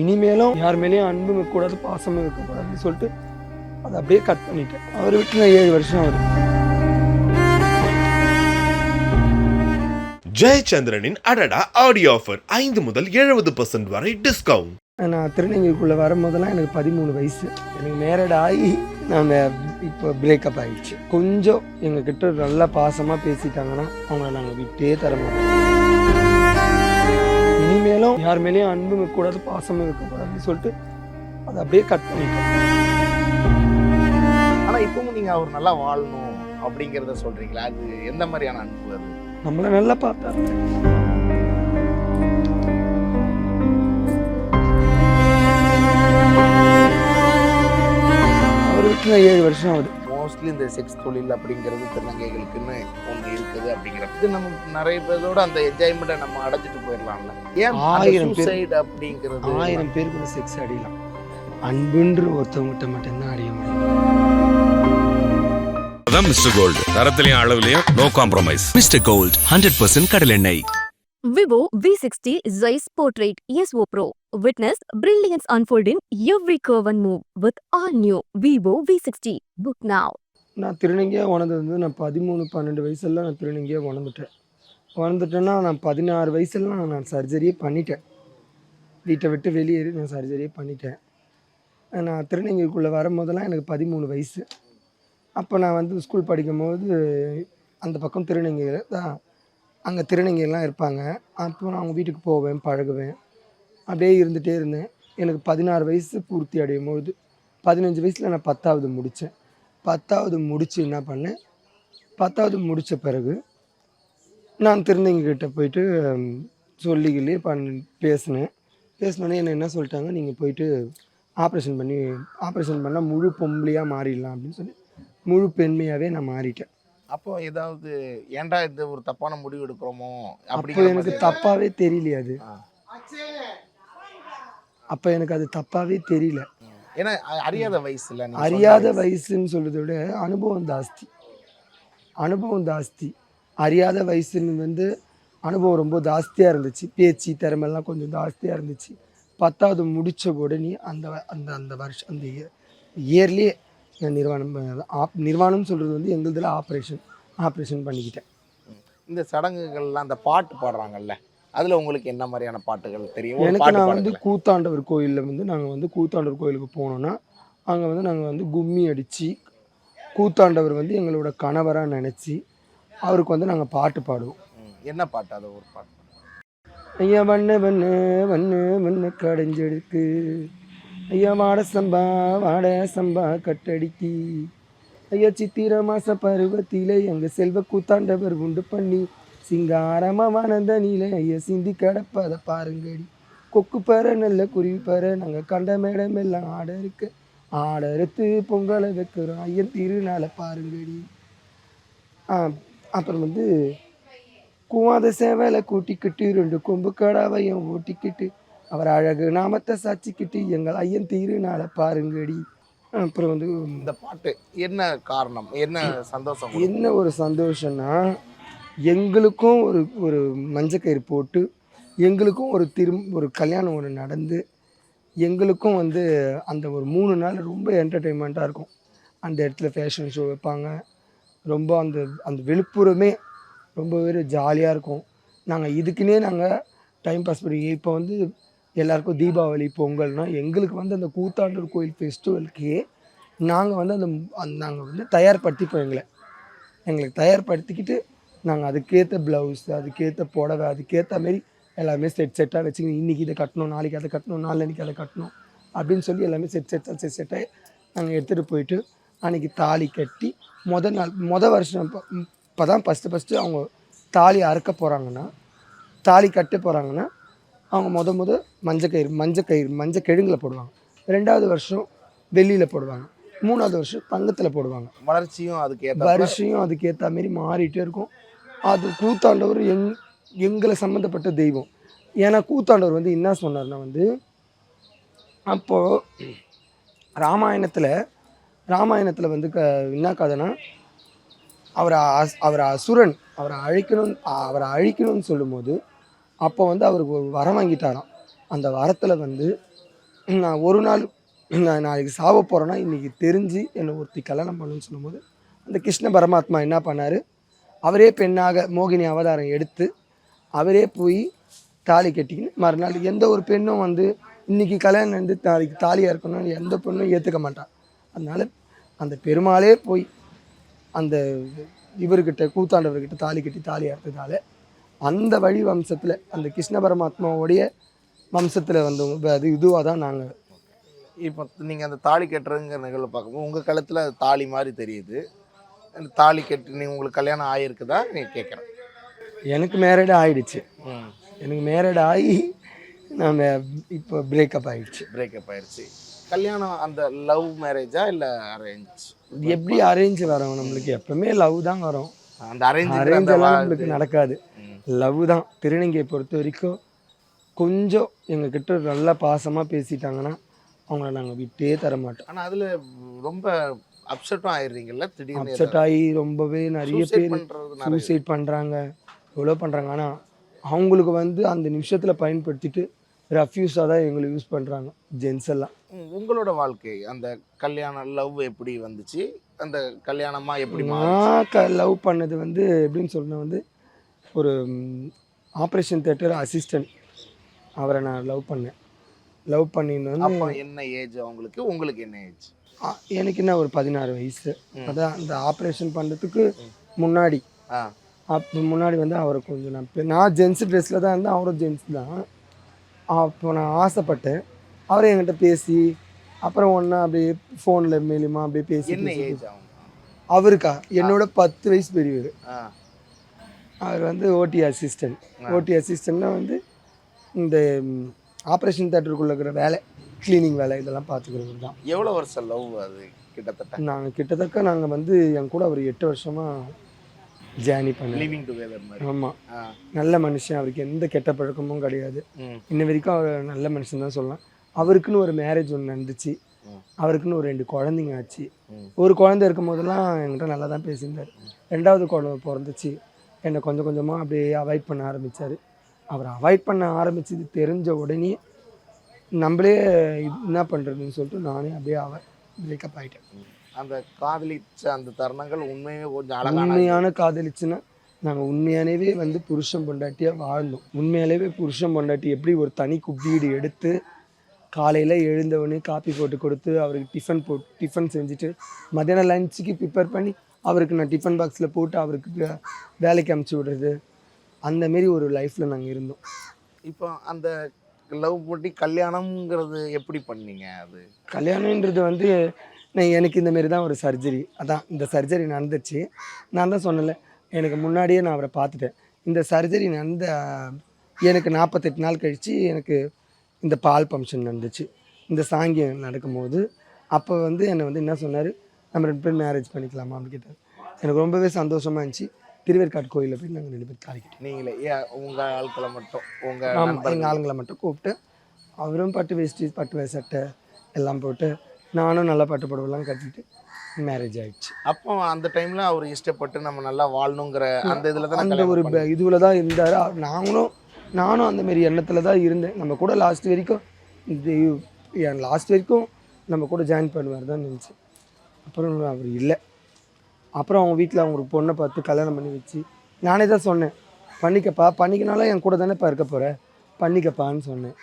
இனிமேலும் யார் மேலேயும் அன்பு வைக்கக்கூடாது பாசமும் வைக்கக்கூடாதுன்னு சொல்லிட்டு அதை அப்படியே கட் பண்ணிட்டேன். அவர் விட்டு நான் ஏழு வருஷம் ஆகுது. ஜெயச்சந்திரனின் அடடா ஆடியோ ஆஃபர் ஐந்து முதல் எழுபது பர்சன்ட் வரை டிஸ்கவுண்ட் நான் திருநெல்வேலிக்குள்ளே வரும்போதெல்லாம் எனக்கு பதிமூணு வயசு. எனக்கு மேரட் ஆகி நான் இப்போ பிரேக்கப் ஆயிடுச்சு. கொஞ்சம் எங்கள் கிட்ட நல்லா பாசமாக பேசிட்டாங்கன்னா அவங்கள நாங்கள் விட்டே தர மாட்டோம். இனிமேலும் யார் மேலேயும் அன்பு வைக்கக்கூடாது பாசமும் வைக்கக்கூடாதுன்னு சொல்லிட்டு அதை அப்படியே கட் பண்ணிட்டேன் ஆனா இப்பவும் நீங்க அவர் நல்லா வாழணும் அப்படிங்கறத சொல்றீங்களா? அது எந்த மாதிரியான அன்பு அது? நம்மளை நல்லா பார்த்தாரு. அவர் விட்டு நான் ஏழு வருஷம் ஆகுது. மோஸ்ட்லி இந்த செக்ஸ் தொழில் அப்படிங்கிறது திருநங்கைகளுக்குன்னு ஒன்று இருக்குது அப்படிங்கிறது இது நம்ம நிறைய பேரோட அந்த என்ஜாய்மெண்ட்டை நம்ம அடைச்சிட்டு போயிடலாம்ல ஏன் ஆயிரம் பேர். சூசைடு அப்படிங்கிறது ஆயிரம் பேர் கூட செக்ஸ் அடிக்கலாம் அன்புன்ற ஒருத்தவங்கிட்ட மட்டும்தான் அடிய முடியும் அதான் மிஸ்டர் கோல்டு தரத்திலையும் அளவுலையும் no compromise mister gold hundred percent கடலெண்ணெய் Vivo V60 Zeiss Portrait ESO Pro. Witness brilliance unfold in every curve and move with all new Vivo V60. Book now. நான் திருநங்கையாக உணர்ந்தது வந்து நான் பதிமூணு பன்னெண்டு வயசுலாம் நான் திருநங்கையாக உணர்ந்துட்டேன் உணர்ந்துட்டேன்னா நான் பதினாறு வயசுலாம் நான் சர்ஜரியே பண்ணிட்டேன். வீட்டை விட்டு வெளியேறி நான் சர்ஜரியே பண்ணிட்டேன். நான் திருநங்கைக்குள்ளே வரும்போதெல்லாம் எனக்கு பதிமூணு வயசு. அப்போ நான் வந்து ஸ்கூல் படிக்கும்போது அந்த பக்கம் திருநங்கைகள் தான் அங்கே திருநங்கைலாம் இருப்பாங்க. அப்போ நான் அவங்க வீட்டுக்கு போவேன் பழகுவேன். அப்படியே இருந்துகிட்டே இருந்தேன். எனக்கு பதினாறு வயசு பூர்த்தி அடையும் போது பதினஞ்சு வயசில் நான் பத்தாவது முடித்தேன் பத்தாவது முடித்து என்ன பண்ணேன்? பத்தாவது முடித்த பிறகு நான் திருநங்கைகிட்ட போயிட்டு சொல்லிக்கிள்ளி பண் பேசினேன். பேசினோடனே என்ன என்ன சொல்லிட்டாங்க? நீங்கள் போயிட்டு ஆப்ரேஷன் பண்ணி ஆப்ரேஷன் பண்ணால் முழு பொம்பளையாக மாறிடலாம் அப்படின்னு சொல்லி முழு பெண்மையாகவே நான் மாறிட்டேன். அப்போ ஏதாவது ஏன்டா இந்த ஒரு தப்பான முடிவு எடுக்கிறோமோ அப்போ எனக்கு தப்பாகவே தெரியலையே அது. அப்போ எனக்கு அது தப்பாகவே தெரியல. ஏன்னா அறியாத வயசுல அறியாத வயசு. வயசுன்னு சொல்றதை விட அனுபவம் ஜாஸ்தி. அனுபவம் ஜாஸ்தி. அறியாத வயசுன்னு வந்து அனுபவம் ரொம்ப ஜாஸ்தியாக இருந்துச்சு. பேச்சு திறமெல்லாம் கொஞ்சம் ஜாஸ்தியாக இருந்துச்சு. பத்தாவது முடித்த உடனே அந்த அந்த அந்த வருஷம் அந்த இயர்லேயே நிர்வாணம் ஆப் நிர்வாணம் சொல்கிறது வந்து எங்களுதில் ஆப்ரேஷன் ஆப்ரேஷன் பண்ணிக்கிட்டேன். இந்த சடங்குகள்லாம் அந்த பாட்டு பாடுறாங்கல்ல? அதுல உங்களுக்கு என்ன மாதிரியான பாட்டுகள் தெரியும்? எனக்கு நான் வந்து. கூத்தாண்டவர் கோயிலில் வந்து நாங்கள் வந்து கூத்தாண்டவர் கோயிலுக்கு போனோன்னா அங்கே வந்து நாங்கள் வந்து கும்மி அடித்து கூத்தாண்டவர் வந்து எங்களோட கணவராக நினச்சி அவருக்கு வந்து நாங்கள் பாட்டு பாடுவோம். என்ன பாட்டு? அது ஒரு பாட்டு. ஐயா வண்ண வண்ண வண்ண வண்ண கடைஞ்செடுக்கு. ஐயா வாட சம்பா வாட சம்பா கட்டடிக்கி. ஐயா சித்திர மாச பருவத்திலே எங்க செல்வ கூத்தாண்டவர் உண்டு பண்ணி சிங்காரமா வனந்த நீல ஐயா சிந்தி கடப்பத பாருங்கடி. கொக்கு பற நல்ல குருவி பற நாங்க கண்ட மேடம் எல்லாம் ஆட இருக்கு. ஆட அறுத்து பொங்கலை வைக்கிறோம் ஐயன் திருநாளை பாருங்கடி. அப்புறம் வந்து கூவாத சேவலை கூட்டிக்கிட்டு ரெண்டு கொம்பு கடாவையும் ஓட்டிக்கிட்டு அவர் அழகு நாமத்தை சாச்சிக்கிட்டு எங்கள் ஐயன் திருநாளை பாருங்கடி. அப்புறம் வந்து இந்த பாட்டு என்ன காரணம்? என்ன சந்தோஷம்? என்ன ஒரு சந்தோஷம்னா எங்களுக்கும் ஒரு ஒரு மஞ்சக்கயிறு போட்டு எங்களுக்கும் ஒரு திரும் ஒரு கல்யாணம் ஒன்று நடந்து எங்களுக்கும் வந்து அந்த ஒரு மூணு நாள் ரொம்ப என்டர்டெயின்மெண்ட்டாக இருக்கும். அந்த இடத்துல ஃபேஷன் ஷோ வைப்பாங்க. ரொம்ப அந்த அந்த விழுப்புரமே ரொம்பவே ஜாலியாக இருக்கும். நாங்கள் இதுக்குன்னே நாங்கள் டைம் பாஸ் பண்ணி இப்போ வந்து எல்லாருக்கும் தீபாவளி பொங்கல்னால் எங்களுக்கு வந்து அந்த கூத்தாண்டூர் கோயில் ஃபெஸ்டிவலுக்கே நாங்கள் வந்து அந்த அந்த நாங்கள் வந்து தயார்படுத்திப்போம் எங்களை. எங்களுக்கு தயார்படுத்திக்கிட்டு நாங்கள் அதுக்கேற்ற ப்ளவுஸ் அதுக்கேற்ற புடவை அதுக்கேற்ற மாரி எல்லாமே செட் செட்டாக வச்சுக்கிட்டு இன்றைக்கி இதை கட்டணும் நாளைக்கு அதை கட்டணும் நாளைக்கு அதை கட்டணும் அப்படின்னு சொல்லி எல்லாமே செட் செட்டாக செட் செட்டாக நாங்கள் எடுத்துகிட்டு போயிட்டு அன்றைக்கி தாலி கட்டி முத நாள் முத வருஷம் இப்போ தான் ஃபஸ்ட்டு ஃபஸ்ட்டு அவங்க தாலி அறுக்க போகிறாங்கன்னா தாலி கட்ட போகிறாங்கன்னா அவங்க முத முத மஞ்சக்கயிறு மஞ்சக்கயிறு மஞ்சள் கெழுங்கில் போடுவாங்க. ரெண்டாவது வருஷம் வெள்ளியில் போடுவாங்க. மூணாவது வருஷம் தங்கத்தில் போடுவாங்க. வளர்ச்சியும் அதுக்கு வருஷம் அதுக்கேற்ற மாரி மாறிட்டே இருக்கும். அது கூத்தாண்டவர் எங் எங்களை சம்மந்தப்பட்ட தெய்வம். ஏன்னா கூத்தாண்டவர் வந்து என்ன சொன்னார்னா வந்து அப்போது ராமாயணத்தில் ராமாயணத்தில் வந்து க என்ன கதைனா அவரை அஸ் அவரை அசுரன் அவரை அழிக்கணும் அவரை அழிக்கணும்னு சொல்லும்போது அப்போ வந்து அவருக்கு ஒரு வரம் வாங்கிட்டாராம். அந்த வரத்தில் வந்து நான் ஒரு நாள் நான் நாளைக்கு சாவ போகிறேன்னா இன்றைக்கி தெரிஞ்சு என்னை ஒருத்தி கல்யாணம் பண்ணுன்னு சொல்லும்போது அந்த கிருஷ்ண பரமாத்மா என்ன பண்ணார் அவரே பெண்ணாக மோகினி அவதாரம் எடுத்து அவரே போய் தாலி கட்டிக்கின்னு மறுநாள் எந்த ஒரு பெண்ணும் வந்து இன்றைக்கி கல்யாணம் வந்து நாளைக்கு தாலியாக இருக்கணும்னு எந்த பெண்ணும் ஏற்றுக்க மாட்டான் அதனால் அந்த பெருமாளே போய் அந்த இவர்கிட்ட கூத்தாண்டவர்கிட்ட தாலி கட்டி தாலி அறுத்ததால அந்த வழி வம்சத்தில் அந்த கிருஷ்ண பரமாத்மாவுடைய வம்சத்தில் வந்தவங்க அது இதுவாக தான் நாங்கள் இப்போ நீங்கள் அந்த தாலி கட்டுறதுங்கிற நிகழ்வு பார்க்கும்போது உங்கள் காலத்தில் அது தாலி மாதிரி தெரியுது. தாலி கட்டி நீங்கள் உங்களுக்கு கல்யாணம் ஆகிருக்குதா நீ கேட்குறேன் எனக்கு மேரேடு ஆயிடுச்சு. ம் எனக்கு மேரேட் ஆகி நான் இப்போ பிரேக்கப் ஆயிடுச்சு. பிரேக்கப் ஆயிடுச்சு கல்யாணம் அந்த லவ் மேரேஜா இல்லை அரேஞ்ச் எப்படி அரேஞ்ச் வரும்? நம்மளுக்கு எப்பவுமே லவ் தான் வரும். அந்த அரேஞ்ச் அரேஞ்ச் எல்லாம் நம்மளுக்கு நடக்காது. லவ் தான். திருநங்கையை பொறுத்த வரைக்கும் கொஞ்சம் எங்ககிட்ட நல்லா பாசமாக பேசிட்டாங்கன்னா அவங்கள நாங்கள் விட்டே தர மாட்டோம் ஆனால் அதில் ரொம்ப அப்செட்டும் ஆயிடுறீங்கல்ல? திடீர்னு அப்செட் ஆகி ரொம்பவே நிறைய Suicide பேர் பண்றது நிறைய சூசைட் பண்ணுறாங்க எவ்வளோ பண்ணுறாங்க ஆனால் அவங்களுக்கு வந்து அந்த நிமிஷத்தில் பயன்படுத்திட்டு ரஃப்யூஸாக தான் எங்களை யூஸ் பண்ணுறாங்க ஜென்ஸ் எல்லாம். உங்களோட வாழ்க்கை அந்த கல்யாணம் லவ் எப்படி வந்துச்சு? அந்த கல்யாணமா எப்படி மாறுச்சு? நான் க லவ் பண்ணது வந்து எப்படின்னு சொன்னால் வந்து ஒரு ஆப்ரேஷன் தேட்டர் அசிஸ்டன்ட் அவரை நான் லவ் பண்ணேன். லவ் பண்ணின்னு அப்போ என்ன ஏஜ் அவங்களுக்கு? உங்களுக்கு என்ன ஏஜ்? ஆ, எனக்கு என்ன ஒரு பதினாறு வயசு. அதான் அந்த ஆப்ரேஷன் பண்ணுறதுக்கு முன்னாடி. ஆ. அப்போ முன்னாடி வந்து அவரை கொஞ்சம் நான் பெ- நான் ஜென்ஸ் ட்ரெஸ்ஸில் தான் இருந்தேன் அவரும் ஜென்ஸ் தான். அப்போ நான் ஆசைப்பட்டேன். அவரை என்கிட்ட பேசி அப்புறம் ஒன்றா அப்படியே ஃபோனில் மேலுமா அப்படியே பேசி என்ன பேசி ஏஜ் அவங்க? அவருக்கா? என்னோட பத்து வயசு பெரியவர். ஆ. அவர் வந்து ஓடி அசிஸ்டன்ட். ஓடி அசிஸ்டண்ட்னா வந்து இந்த ஆப்ரேஷன் தேட்டருக்குள்ளே இருக்கிற வேலை க்ளீனிங் வேலை இதெல்லாம் பார்த்துக்கிறவர் தான். எவ்வளோ வருஷம் லவ் அது கிட்டத்தட்ட? நாங்கள் கிட்டத்தட்ட நாங்கள் வந்து என் கூட ஒரு எட்டு வருஷமாக ஜேர்னி பண்ணோம் லிவிங் டுகெதர் மாதிரி. ஆமாம் நல்ல மனுஷன் அவருக்கு எந்த கெட்ட பழக்கமும் கிடையாது. இன்ன வரைக்கும் அவர் நல்ல மனுஷன் தான் சொல்லலாம். அவருக்குன்னு ஒரு மேரேஜ் ஒன்று நடந்துச்சு. அவருக்குன்னு ஒரு ரெண்டு குழந்தைங்க ஆச்சு. ஒரு குழந்தை இருக்கும் போதெல்லாம் என்கிட்ட நல்லா தான் பேசியிருந்தார். ரெண்டாவது குழந்தை பிறந்துச்சு. என்னை கொஞ்சம் கொஞ்சமாக அப்படியே அவாய்ட் பண்ண ஆரம்பித்தார் அவர் அவாய்ட் பண்ண ஆரம்பிச்சது தெரிஞ்ச உடனே நம்மளே என்ன பண்ணுறதுன்னு சொல்லிட்டு நானே அப்படியே அவ பிரேக்கப் ஆகிட்டேன் அந்த காதலிச்ச அந்த தருணங்கள் உண்மையுமே கொஞ்சம் உண்மையான காதலிச்சுன்னா நாங்கள் உண்மையானவே வந்து புருஷன் பொண்டாட்டியாக வாழ்ந்தோம். உண்மையாலேவே புருஷன் பொண்டாட்டி எப்படி ஒரு தனி குப்பீடு எடுத்து காலையில் எழுந்தவொடனே காப்பி போட்டு கொடுத்து அவருக்கு டிஃபன் போட்டு டிஃபன் செஞ்சுட்டு மத்தியானம் லஞ்சுக்கு ப்ரிப்பேர் பண்ணி அவருக்கு நான் டிஃபன் பாக்ஸில் போட்டு அவருக்கு வேலைக்கு அமுச்சு விடுறது. அந்த மாரி ஒரு லைஃப்பில் நாங்கள் இருந்தோம். இப்போ அந்த லவ் பண்ணி கல்யாணம்ங்கிறது எப்படி பண்ணீங்க அது? கல்யாணன்றது வந்து நான் எனக்கு இந்த மாரி தான் ஒரு சர்ஜரி அதான் இந்த சர்ஜரி நடந்துச்சு. நான் தான் சொன்னேன்ல எனக்கு முன்னாடியே நான் அவரை பார்த்துட்டேன். இந்த சர்ஜரி நடந்த எனக்கு நாற்பத்தெட்டு நாள் கழித்து எனக்கு இந்த பால் ஃபங்க்ஷன் நடந்துச்சு. இந்த சாங்கியம் நடக்கும்போது அப்போ வந்து என்னை வந்து என்ன சொன்னார் நம்ம ரெண்டு பேரும் மேரேஜ் பண்ணிக்கலாமா அப்படின்னு கேட்டார். எனக்கு ரொம்பவே சந்தோஷமாக இருந்துச்சு. திருவேற்காடு கோயிலில் போய் நாங்கள் ரெண்டு பேரும் தாலி கட்டிட்டோம் நீங்களே ஏன் உங்க ஆட்களை மட்டும் உங்க ஆமாம் எங்கள் ஆளுங்களை மட்டும் கூப்பிட்டு அவரும் பட்டு வேஷ்டி பட்டு சட்டை எல்லாம் போட்டு நானும் நல்லா பட்டு புடவைலாம் கட்டிட்டு மேரேஜ் ஆயிடுச்சு. அப்போ அந்த டைம்ல அவர் இஷ்டப்பட்டு நம்ம நல்லா வாழணுங்கிற அந்த இதுல தான் அந்த ஒரு இதுவில் தான் இருந்தார். நாங்களும் நானும் அந்த மாரி எண்ணத்தில் தான் இருந்தேன். நம்ம கூட லாஸ்ட் வரைக்கும் இது லாஸ்ட் வரைக்கும் நம்ம கூட ஜாயின் பண்ணுவார் தான் நினச்சேன். அப்புறம் அவர் இல்லை. அப்புறம் அவங்க வீட்டில் அவங்க ஒரு பொண்ணை பார்த்து கல்யாணம் பண்ணி வச்சு நானே தான் சொன்னேன் பண்ணிக்கப்பா பண்ணிக்கனாலும் என் கூட தானேப்பா இருக்க போகிற பண்ணிக்கப்பான்னு சொன்னேன்.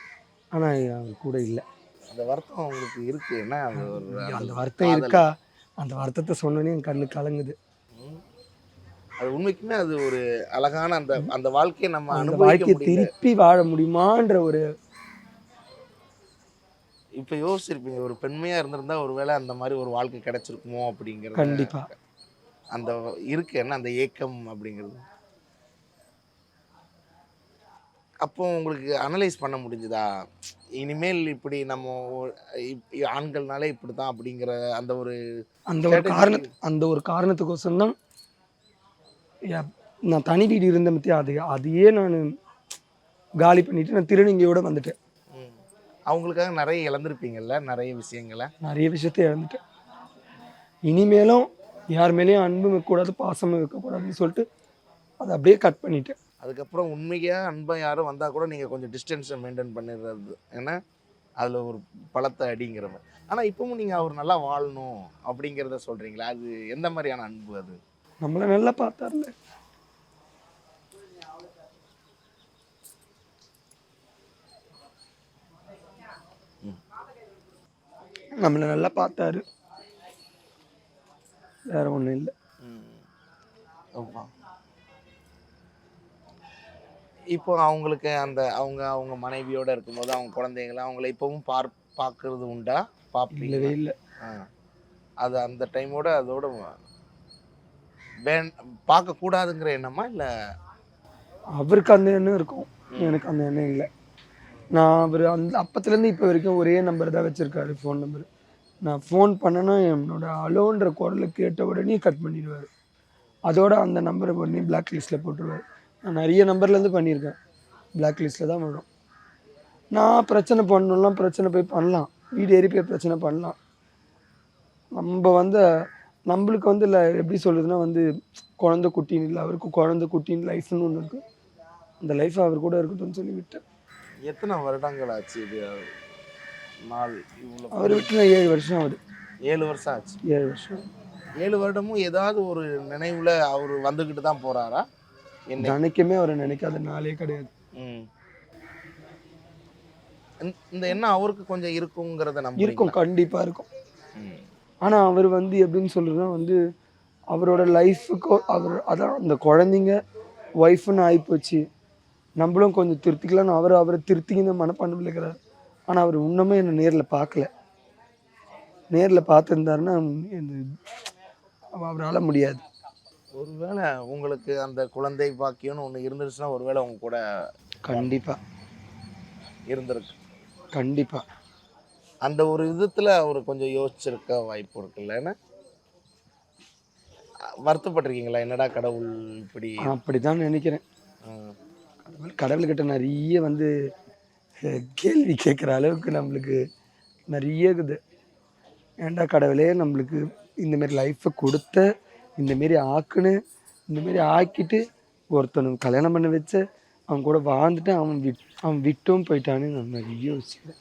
ஆனால் அவர் கூட இல்லை. அந்த வருத்தம் உங்களுக்கு இருக்கு. என்ன அது ஒரு அந்த வருத்தம் இருக்கா? அந்த வருத்தத்தை சொன்னோன்னே என் கண்ணு கலங்குது. அது உண்மைக்குமே அது ஒரு அழகான அந்த அந்த வாழ்க்கையை நம்ம அந்த வாழ்க்கையை திருப்பி வாழ முடியுமான்ற ஒரு இப்ப யோசிச்சிருப்பீங்க ஒரு பெண்மையா இருந்திருந்தா ஒருவேளை அந்த மாதிரி ஒரு வாழ்க்கை கிடைச்சிருக்குமோ அப்படிங்கிறது. கண்டிப்பா. அந்த இருக்கு என்ன அந்த ஏக்கம் அப்படிங்கிறது? அப்போ உங்களுக்கு அனலைஸ் பண்ண முடிஞ்சுதா? இனிமேல் இப்படி நம்ம ஆண்கள்னாலே இப்படி தான் அப்படிங்கிற அந்த ஒரு அந்த ஒரு காரணத்து அந்த ஒரு காரணத்துக்கோசரம் தான் நான் தனி வீடு இருந்த பற்றி அது அதையே நான் காலி பண்ணிட்டு நான் திருநங்கையோட வந்துட்டேன். அவங்களுக்காக நிறைய இழந்திருப்பீங்கல்ல நிறைய விஷயங்களை? நிறைய விஷயத்தை இழந்துட்டேன். இனிமேலும் யார் மேலேயும் அன்பு வைக்கக்கூடாது பாசமும் வைக்கக்கூடாதுன்னு சொல்லிட்டு அதை அப்படியே கட் பண்ணிட்டேன். அதுக்கப்புறம் உண்மையாக அன்பா யாரும் வந்தால் கூட நீங்கள் கொஞ்சம் டிஸ்டன்ஸை மெயின்டைன் பண்ணிடுறது. ஏன்னா அதில் ஒரு பலத்தை அடிங்கிற மாதிரி. ஆனால் இப்பவும் நீங்கள் அவர் நல்லா வாழணும் அப்படிங்கிறத சொல்கிறீங்களா அது எந்த மாதிரியான அன்பு அது? நம்மளை நல்லா பார்த்தார்ல. நம்மளை நல்லா பார்த்தாரு. வேற ஒன்றும் இல்லை. இப்போ அவங்களுக்கு அந்த அவங்க அவங்க மனைவியோட இருக்கும்போது அவங்க குழந்தைங்கள அவங்கள இப்பவும் பார் பார்க்கறது உண்டா? பார்ப்பீங்களா இல்லை. ஆ. அது அந்த டைமோட அதோட வேன் பார்க்கக்கூடாதுங்கிற எண்ணமா இல்லை? அவருக்கு அந்த எண்ணம் இருக்கும். எனக்கு அந்த எண்ணம் இல்லை. நான் அவர் அந்த அப்பத்துலேருந்து இப்போ வரைக்கும் ஒரே நம்பர் தான் வச்சுருக்காரு ஃபோன் நம்பர் நான் ஃபோன் பண்ணேன்னா என்னோட அலோன்ற குரலை கேட்ட உடனே கட் பண்ணிடுவார். அதோட அந்த நம்பரை பண்ணி பிளாக் லிஸ்ட்டில் போட்டுருவார். நான் நிறைய நம்பர்லேருந்து பண்ணியிருக்கேன். பிளாக் லிஸ்ட்டில் தான் வரும். நான் பிரச்சனை பண்ணணும்லாம் பிரச்சனை போய் பண்ணலாம். வீடு ஏறி போய் பிரச்சனை பண்ணலாம். நம்ம வந்து நம்மளுக்கு வந்து இல்லை எப்படி சொல்கிறதுனா வந்து குழந்த குட்டின்னு இல்லை அவருக்கு குழந்த குட்டின்னு லைஃப்னு ஒன்று இருக்குது அந்த லைஃப் அவர் கூட இருக்கட்டும்னு சொல்லி விட்டேன். எத்தனை வருடங்கள் ஆச்சு இது? நாள் இவ்வளோ அவர் விட்டு ஏழு வருஷம் ஆகுது? ஏழு வருஷம் ஆச்சு. ஏழு வருஷம். ஏழு வருடமும் ஏதாவது ஒரு நினைவுல அவர் வந்துக்கிட்டு தான் போறாரா? என்ன தினைக்குமே அவரை நினைக்காத நாளே கிடையாது. இந்த எண்ணம் அவருக்கு கொஞ்சம் இருக்குங்கிறத நம்ம இருக்கும் கண்டிப்பாக இருக்கும். ஆனால் அவர் வந்து எப்படின்னு சொல்கிறதுனா வந்து அவரோட லைஃபுக்கோ அவர் அதான் அந்த குழந்தைங்க ஒய்ஃப்னு ஆகிப்போச்சு நம்மளும் கொஞ்சம் திருத்திக்கலாம்னு அவர் அவரை திருத்திக்கின்னு மனப்பான்மையில் இருக்கிறார். ஆனால் அவர் இன்னுமே என்னை நேரில் பார்க்கல. நேரில் பார்த்துருந்தாருன்னா அவரால் முடியாது. ஒருவேளை உங்களுக்கு அந்த குழந்தை பாக்கியம்னு ஒன்று இருந்துருச்சுன்னா ஒருவேளை உங்க கூட கண்டிப்பாக இருந்திருக்கு. கண்டிப்பாக அந்த ஒரு விதத்துல அவர் கொஞ்சம் யோசிச்சிருக்க வாய்ப்பு இருக்குல்ல வருத்தப்பட்டிருக்கீங்களா? என்னடா கடவுள் இப்படி அப்படி தான் நினைக்கிறேன் கடவுள்கிட்ட நிறைய வந்து கேள்வி கேட்குற அளவுக்கு நம்மளுக்கு நிறைய இருக்குது ஏன்டா கடவுளே நம்மளுக்கு இந்தமாரி லைஃப்பை கொடுத்த இந்தமாரி ஆக்குன்னு இந்தமாரி ஆக்கிட்டு ஒருத்தனுக்கு கல்யாணம் பண்ண வச்ச அவன் கூட வாழ்ந்துட்டு அவன் விட் அவன் விட்டும் போயிட்டான்னு நான் நிறைய யோசிக்கிறேன்.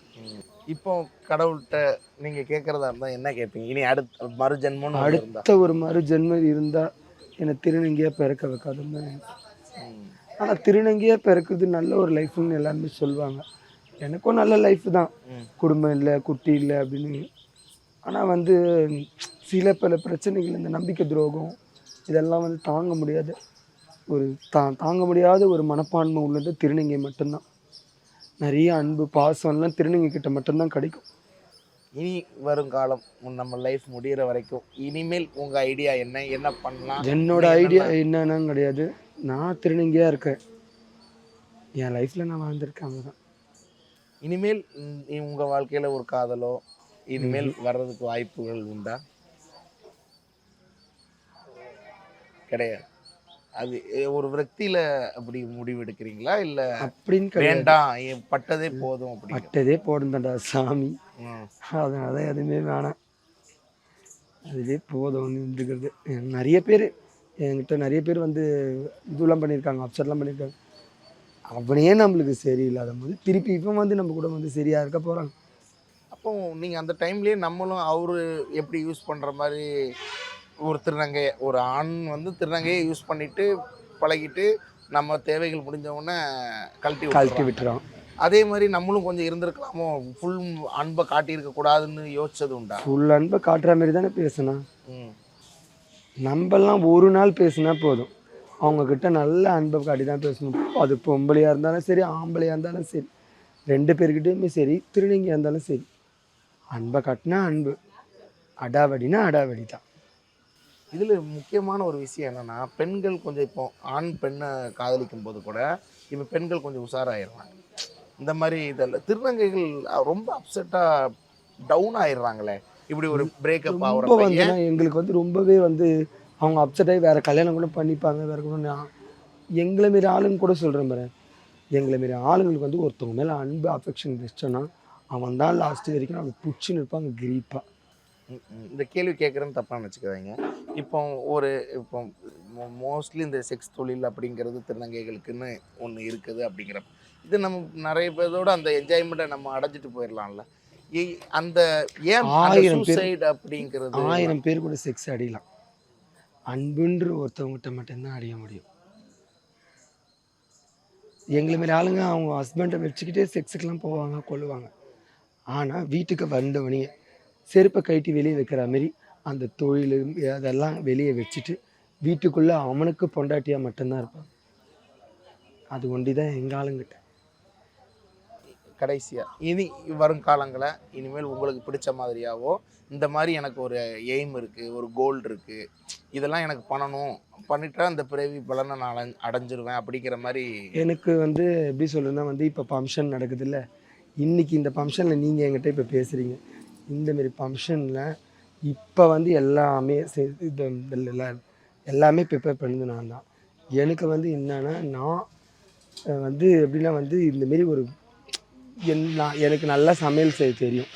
இப்போ கடவுள்கிட்ட நீங்க கேட்கறதா இருந்தா என்ன கேட்பீங்க? இனி அடுத்த ஒண்ணு இருந்தா. அடுத்த ஒரு மறு ஜென்மம் இருந்தால் என்னை திருநங்கையாக பிறக்க வைக்காதுன்னு. ஆனால் திருநங்கையாக பிறக்குது நல்ல ஒரு லைஃப்னு எல்லாருமே சொல்லுவாங்க. எனக்கும் நல்ல லைஃப் தான். குடும்பம் இல்லை குட்டி இல்லை அப்படின்னு. ஆனால் வந்து சில பல பிரச்சனைகள் இந்த நம்பிக்கை துரோகம் இதெல்லாம் வந்து தாங்க முடியாது ஒரு தா தாங்க முடியாத ஒரு மனப்பான்மை உள்ளது திருநங்கை மட்டும்தான். நிறைய அன்பு பாசம்லாம் திருநங்கை கிட்ட மட்டும்தான் கிடைக்கும். இனி வருங்காலம் உன் நம்ம லைஃப் முடியிற வரைக்கும். இனிமேல் உங்க ஐடியா என்ன என்ன பண்ணலாம்? என்னோட ஐடியா என்னென்ன- கிடையாது. நான் திருநங்கையாக இருக்கேன். என் லைஃப்பில் நான் வாழ்ந்திருக்கேன் அவ்வளோதான் இனிமேல் உம், உங்க வாழ்க்கையில ஒரு காதலோ இனிமேல் வர்றதுக்கு வாய்ப்புகள் உண்டா? கிடையாது. அது ஒரு விரக்தியில அப்படி முடிவு எடுக்கிறீங்களா இல்ல அப்படின்னு வேண்டாம் பட்டதே போதும் அப்படி பட்டதே போடுந்தடா சாமி. அதனால தான் எதுவுமே வேணாம். அதுவே போதும்னு இருந்துக்கிறது எனக்கு நிறைய பேர் என்கிட்ட நிறைய பேர் வந்து இதுலாம் பண்ணியிருக்காங்க அப்செட்லாம் பண்ணியிருக்காங்க. அவனே நம்மளுக்கு சரியில்லாத போது திருப்பி இப்போ வந்து நம்ம கூட வந்து சரியா இருக்க போகிறாங்க அப்போ நீங்க அந்த டைம்லயே நம்மளும் அவரு எப்படி யூஸ் பண்ற மாதிரி ஒரு திருநங்கை ஒரு ஆண் வந்து திருநங்கையை யூஸ் பண்ணிட்டு பழகிட்டு நம்ம தேவைகள் முடிஞ்ச உடனே கழட்டி கழட்டி. விட்டுறான். அதே மாதிரி நம்மளும் கொஞ்சம் இருந்திருக்கலாமோ? ஃபுல் அன்பை காட்டியிருக்க கூடாதுன்னு யோசிச்சது உண்டா? ஃபுல் அன்பை காட்டுற மாதிரி தானே பேசணும் ம். நம்மலாம் ஒரு நாள் பேசினா போதும். அவங்கக்கிட்ட நல்ல அன்பை காட்டி தான் பேசணும். அது பொம்பளையாக இருந்தாலும் சரி ஆம்பளையாக இருந்தாலும் சரி ரெண்டு பேர்கிட்டயுமே சரி திருநங்கையாக இருந்தாலும் சரி அன்பை காட்டினா அன்பு அடாவடினா அடாவடி தான் இதில் முக்கியமான ஒரு விஷயம் என்னன்னா பெண்கள் கொஞ்சம் இப்போ ஆண் பெண்ணை காதலிக்கும் போது கூட இப்போ பெண்கள் கொஞ்சம் உஷாராயிடுறாங்க. இந்த மாதிரி இதெல்லாம் திருநங்கைகள் ரொம்ப அப்செட்டாக டவுன் ஆயிடுறாங்களே. இப்படி ஒரு பிரேக்கப் ரொம்ப ஆகுற எங்களுக்கு வந்து ரொம்பவே வந்து அவங்க அப்செட் ஆகி வேறு கல்யாணம் கூட பண்ணிப்பாங்க வேறு கூட எங்களை மாரி ஆளுங்க கூட சொல்கிறேன் பாரு. எங்களை மாரி ஆளுங்களுக்கு வந்து ஒருத்தவங்க மேலே அன்பு அஃபெக்ஷன் வச்சோன்னா அவன் தான் லாஸ்ட் வரைக்கும் அவங்க பிடிச்சின்னு இருப்பாங்க கிரீப்பாக. இந்த கேள்வி கேட்குறேன்னு தப்பாக நினச்சிக்காதீங்க இப்போ ஒரு இப்போ மோஸ்ட்லி இந்த செக்ஸ் தொழில் அப்படிங்கிறது திருநங்கைகளுக்குன்னு ஒன்று இருக்குது அப்படிங்கிற இது நம்ம நிறைய பேரோட அந்த என்ஜாய்மெண்ட்டை நம்ம அடைஞ்சிட்டு போயிடலாம்ல அந்த ஏன் ஆயிரம் அப்படிங்கிறது ஆயிரம் பேர் கூட செக்ஸ் அடிக்கலாம். அன்புன்ற ஒருத்தவங்ககிட்ட மட்டும்தான் அடைய முடியும். எங்களை மாரி ஆளுங்க அவங்க ஹஸ்பண்டை வச்சுக்கிட்டே செக்ஸுக்கெலாம் போவாங்க கொள்ளுவாங்க ஆனால் வீட்டுக்கு வந்தவனையே செருப்பை கழட்டி வெளியே வைக்கிற மாரி அந்த தொழில் அதெல்லாம் வெளியே வச்சுட்டு வீட்டுக்குள்ளே அவனுக்கு பொண்டாட்டியாக மட்டும்தான் இருப்பான். அது ஒண்டி தான் எங்கள் ஆளுங்கிட்ட. கடைசியாக இனி வரும் காலங்களை இனிமேல் உங்களுக்கு பிடிச்ச மாதிரியாவோ இந்த மாதிரி எனக்கு ஒரு எய்ம் இருக்குது ஒரு கோல் இருக்குது இதெல்லாம் எனக்கு பண்ணணும். பண்ணிட்டா அந்த பிறவி பலனை நான் அடைஞ்- அடைஞ்சிருவேன் அப்படிங்கிற மாதிரி எனக்கு வந்து எப்படி சொல்றதுன்னா வந்து இப்போ ஃபங்க்ஷன் நடக்குதுல்ல. இன்றைக்கி இந்த ஃபங்க்ஷனில் நீங்கள் என்கிட்ட இப்போ பேசுகிறீங்க இந்தமாரி ஃபங்க்ஷனில் இப்போ வந்து எல்லாமே செ- எல்லாமே ப்ரிப்பேர் பண்ணது நான் தான் எனக்கு வந்து என்னன்னா நான் வந்து எப்படின்னா வந்து இந்தமாரி ஒரு என் நான் எனக்கு நல்லா சமையல் செய்ய தெரியும்.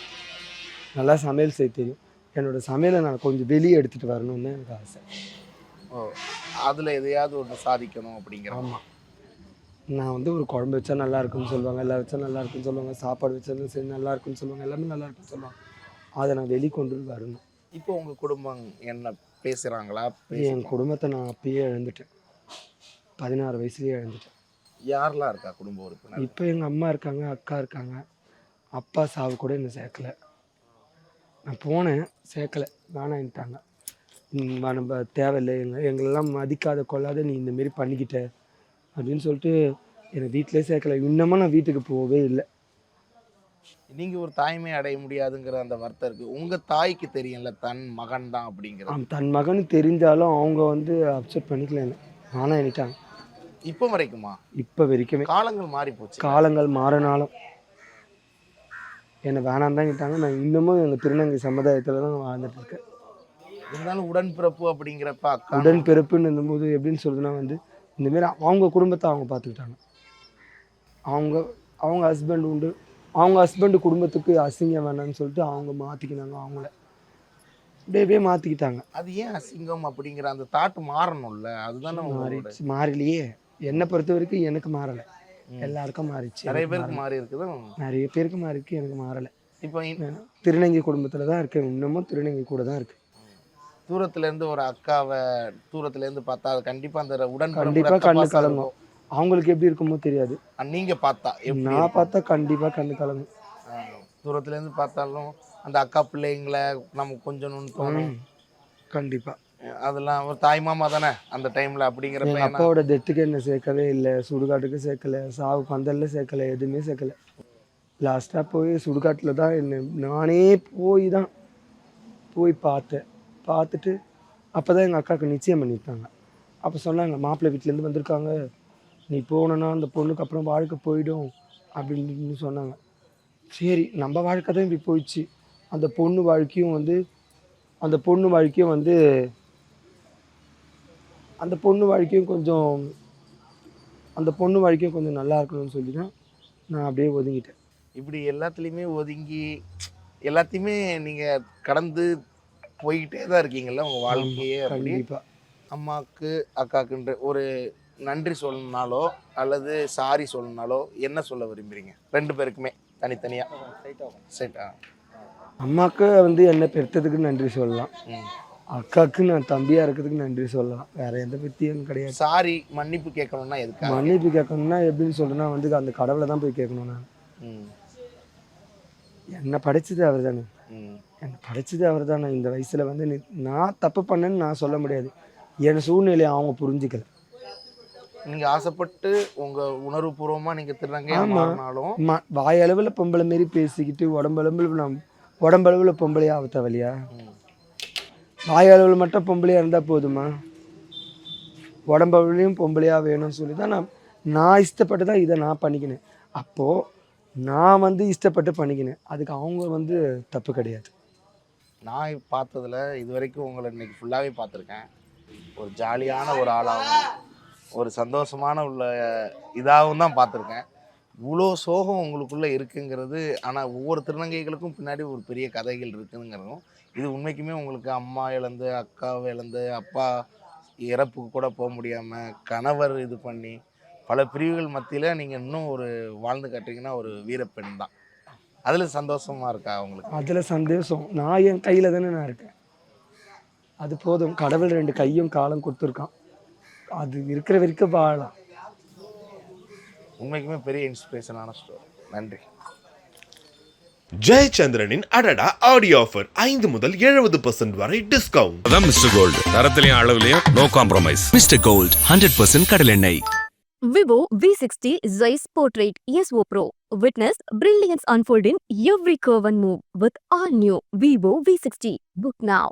நல்லா சமையல் செய்ய தெரியும். என்னோட சமையலை நான் கொஞ்சம் வெளியே எடுத்துகிட்டு வரணும்னு எனக்கு ஆசை. ஓ அதுல எதையாவது ஒன்று சாதிக்கணும் அப்படிங்கிற ஆமாம் நான் வந்து ஒரு குழம்பு வச்சா நல்லா இருக்குன்னு சொல்லுவாங்க எல்லாம் வச்சா நல்லா இருக்குன்னு சொல்லுவாங்க சாப்பாடு வச்சாலும் சரி நல்லா இருக்குன்னு சொல்லுவாங்க எல்லாமே நல்லா இருக்குன்னு சொல்லுவாங்க. அதை நான் வெளி கொண்டு வரணும். இப்போ உங்க குடும்பம் என்ன பேசுறாங்களா? என் குடும்பத்தை நான் அப்பயே இழந்துட்டேன். பதினாறு வயசுலேயே இழந்துட்டேன். யாரெல்லாம் இருக்கா குடும்ப உறுப்பினர்? இப்போ எங்கள் அம்மா இருக்காங்க அக்கா இருக்காங்க. அப்பா சாவு கூட என்னை சேர்க்கல. நான் போனேன் சேர்க்கலை. வேணான்ட்டாங்க நம்ம தேவையில்லை. எங்கள் எங்களெல்லாம் மதிக்காத கொள்ளாத நீ இந்த மாரி பண்ணிக்கிட்ட அப்படின்னு சொல்லிட்டு என்னை வீட்டிலே சேர்க்கல. இன்னமும் நான் வீட்டுக்கு போகவே இல்லை. நீங்க ஒரு தாய்மை அடைய முடியாதுங்கிற அந்த வருத்தம் இருக்கு. உங்க தாய்க்கு தெரியும்ல தன் மகன் தான் அப்படிங்கிறது. அவன் தன் மகன் தெரிஞ்சாலும் அவங்க வந்து அப்செட் பண்ணிக்கல ஆனால் எண்ணிட்டாங்க இப்போ வரைக்குமா? இப்போ வரைக்குமே. காலங்கள் மாறி போச்சு காலங்கள் மாறினாலும். என்னை வேணாம் தான் கேட்டாங்க. நான் இன்னமும் எங்கள் திருநங்கை சமுதாயத்தில் தான் வாழ்ந்துட்டு இருக்கேன். இருந்தாலும் உடன்பிறப்பு அப்படிங்கிறப்ப அக்கா உடன் பிறப்புன்னு இருந்தபோது எப்படின்னு சொல்றதுன்னா வந்து இந்தமாரி அவங்க குடும்பத்தை அவங்க பார்த்துக்கிட்டாங்க. அவங்க அவங்க ஹஸ்பண்ட் உண்டு. அவங்க ஹஸ்பண்ட் குடும்பத்துக்கு அசிங்கம் வேணாம்னு சொல்லிட்டு அவங்க மாற்றிக்கினாங்க அவங்கள. அப்படியே மாற்றிக்கிட்டாங்க அது ஏன் அசிங்கம் அப்படிங்கிற அந்த தாட் மாறணும்ல? அதுதானே மாறிடுச்சு. மாறலையே. என்னை பொறுத்த வரைக்கும் எனக்கு மாறலை. எல்லாருக்கும் மாறிடுச்சு நிறைய பேருக்கு. மாறி இருக்குது. நிறைய பேருக்கு மாறிருக்கு எனக்கு மாறலை. இப்போ திருநங்கை குடும்பத்தில் தான் இருக்கேன். இன்னமும் திருநங்கை கூட தான் இருக்கு. தூரத்துல இருந்து ஒரு அக்காவை தூரத்துல இருந்து பார்த்தா அது கண்டிப்பா அந்த உடன் கண்டிப்பா கண்ணு கலங்கும். அவங்களுக்கு எப்படி இருக்குமோ தெரியாது. நீங்க பார்த்தா நான்? பார்த்தா கண்டிப்பா கண்ணு கலங்கும். ஆ, தூரத்துல இருந்து பார்த்தாலும் அந்த அக்கா பிள்ளைங்களை நம்ம கொஞ்சம் தோணும் ம், கண்டிப்பா. அதெல்லாம் ஒரு தாய் மாமா தானே அந்த டைம்ல ஏன்னா- அப்பாவோட டெத்துக்கு என்ன சேர்க்கவே இல்லை சுடுகாட்டுக்கு சேர்க்கல சாவு பந்தல்ல சேர்க்கல எதுவுமே சேர்க்கல. லாஸ்ட்டாக போய் சுடுகாட்டில் தான் என்ன நானே போய் தான் போய் பார்த்தேன். பார்த்துட்டு அப்போ தான் எங்கள் அக்காவுக்கு நிச்சயம் பண்ணியிருக்காங்க அப்போ சொன்னாங்க மாப்பிள்ளை வீட்டிலேருந்து வந்திருக்காங்க. நீ போனேன்னா அந்த பொண்ணுக்கு அப்புறம் வாழ்க்கை போயிடும் அப்படின்னு சொன்னாங்க. சரி நம்ம வாழ்க்கை தான் இப்படி போயிடுச்சு. அந்த பொண்ணு வாழ்க்கையும் வந்து அந்த பொண்ணு வாழ்க்கையும் வந்து அந்த பொண்ணு வாழ்க்கையும் கொஞ்சம் அந்த பொண்ணு வாழ்க்கையும் கொஞ்சம் நல்லா இருக்கணும்னு சொல்லி தான் நான் அப்படியே ஒதுங்கிட்டேன். இப்படி எல்லாத்துலேயுமே ஒதுங்கி எல்லாத்தையுமே நீங்க கடந்து போய்கிட்டே தான் இருக்கீங்கல்ல உங்க வாழ்க்கையே கண்டிப்பாக அம்மாவுக்கு அக்காக்குன்ற ஒரு நன்றி சொல்லணும்னாலோ அல்லது சாரி சொல்லணும்னாலோ என்ன சொல்ல விரும்புறீங்க? ரெண்டு பேருக்குமே தனித்தனியா? சைட்டா அம்மாவுக்கு வந்து என்னை பெற்றதுக்கு நன்றி சொல்லலாம். ம். அக்காவுக்கு நான் தம்பியாக இருக்கிறதுக்கு நன்றி சொல்லலாம். வேற எந்த பற்றியும் கிடையாது. சாரி மன்னிப்பு கேட்கணும்னா எதுக்காக? மன்னிப்பு கேட்கணும்னா எப்படின்னு சொல்றேன்னா வந்து அந்த கடவுளை தான் போய் கேட்கணும் நான். என்னை படைச்சது அவர் தானே என்னை படைச்சது அவர் தானே இந்த வயசில் வந்து நான் தப்பு பண்ணேன்னு நான் சொல்ல முடியாது. என் சூழ்நிலையை அவங்க புரிஞ்சுக்கல. நீங்க ஆசைப்பட்டு உங்க உணர்வுபூர்வமா நீங்க திருநங்கையா ஆமா. மாறினாலும். ம வாயளவில் பொம்பளை மாரி பேசிக்கிட்டு உடம்பளவில் நான் உடம்பளவில் பொம்பளையா ஆக தேவையில்லையா ம். வாயளவில் மட்டும் பொம்பளையா இருந்தால் போதுமா? உடம்பளவுலையும் பொம்பளையாக வேணும்னு சொல்லி தான் நான் நான் இஷ்டப்பட்டு தான் இதை நான் பண்ணிக்கினேன். அப்போது நான் வந்து இஷ்டப்பட்டு பண்ணிக்கினேன். அதுக்கு அவங்க வந்து தப்பு கிடையாது. நான் பார்த்ததுல இது வரைக்கும் உங்களை இன்னைக்கு ஃபுல்லாகவே பார்த்துருக்கேன். ஒரு ஜாலியான ஒரு ஆளாகவும் ஒரு சந்தோஷமான உள்ள இதாகவும் தான் பார்த்துருக்கேன். இவ்வளோ சோகம் உங்களுக்குள்ளே இருக்குங்கிறது ஆனால் ஒவ்வொரு திருநங்கைகளுக்கும் பின்னாடி ஒரு பெரிய கதைகள் இருக்குதுங்கிறதும் இது உண்மைக்குமே உங்களுக்கு அம்மா இழந்து அக்காவை இழந்து அப்பா இறப்புக்கு கூட போக முடியாமல் கணவர் இது பண்ணி பல பிரிவுகள் மத்தியில் நீங்கள் இன்னும் ஒரு வாழ்ந்து காட்டுறீங்கன்னா ஒரு வீரப்பெண் தான். அதில் சந்தோஷமா இருக்கா உங்களுக்கு? அதில் சந்தோஷம். நான் என் கையில் தானே நான் இருக்கேன். அது போதும். கடவுள் ரெண்டு கையும் காலும் கொடுத்துருக்கான். அது இருக்கிற வரைக்கும் வாழலாம். உண்மைக்குமே பெரிய இன்ஸ்பிரேஷனான ஸ்டோரி நன்றி. ஜெயச்சந்திரனின் அடடா ஆடியோ ஆஃபர் ஐந்து முதல் எழுபது பர்சன்ட் வரை டிஸ்கவுண்ட் அதான் மிஸ்டர் கோல்டு தரத்திலையும் அளவுலையும் no compromise mister gold hundred percent கடலெண்ணெய் Vivo V60 Zeiss Portrait ESO Pro. Witness brilliance unfold in every curve and move with all new Vivo V60. Book now.